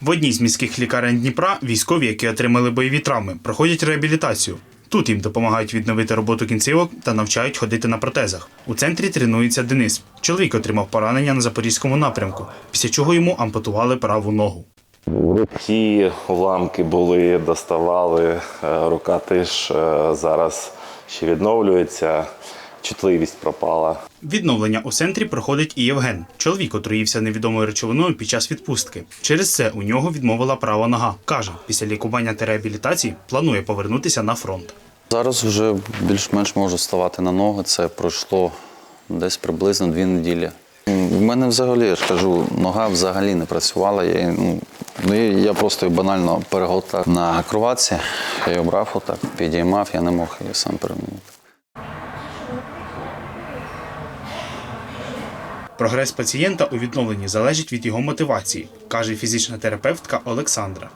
В одній з міських лікарень Дніпра військові, які отримали бойові травми, проходять реабілітацію. Тут їм допомагають відновити роботу кінцівок та навчають ходити на протезах. У центрі тренується Денис. Чоловік отримав поранення на запорізькому напрямку, після чого йому ампутували праву ногу. Руці уламки були, доставали, е, рука теж е, зараз ще відновлюється, чутливість пропала. Відновлення у центрі проходить і Євген. Чоловік отруївся невідомою речовиною під час відпустки. Через це у нього відмовила права нога. Каже, після лікування та реабілітації планує повернутися на фронт. Зараз вже більш-менш можу ставати на ноги. Це пройшло десь приблизно дві неділі. У мене взагалі, я ж кажу, нога взагалі не працювала. Я, ну, ну, я- просто банально перегортав на кроватці, я її брав отак, підіймав, я не мог її сам перемінити. Прогрес пацієнта у відновленні залежить від його мотивації, каже фізична терапевтка Олександра.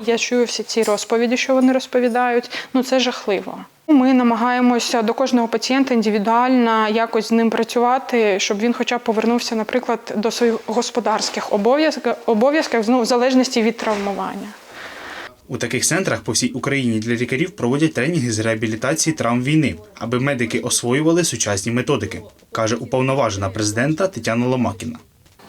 Я чую всі ці розповіді, що вони розповідають. Ну це жахливо. Ми намагаємося до кожного пацієнта індивідуально якось з ним працювати, щоб він хоча б повернувся, наприклад, до своїх господарських обов'язків, обов'язків ну, в залежності від травмування. У таких центрах по всій Україні для лікарів проводять тренінги з реабілітації травм війни, аби медики освоювали сучасні методики, каже уповноважена президента Тетяна Ломакіна.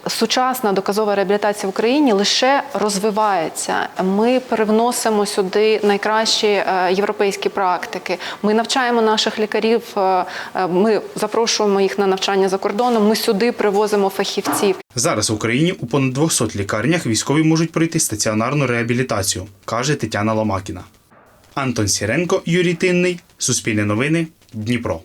Сучасна доказова реабілітація в Україні лише розвивається. Ми привносимо сюди найкращі е, європейські практики. Ми навчаємо наших лікарів. е, е, Ми запрошуємо їх на навчання за кордоном. Ми сюди привозимо фахівців. Зараз в Україні у понад 200 лікарнях військові можуть пройти стаціонарну реабілітацію, каже Тетяна Ломакіна. Антон Сіренко, Юрій Тинний, Суспільне новини, Дніпро.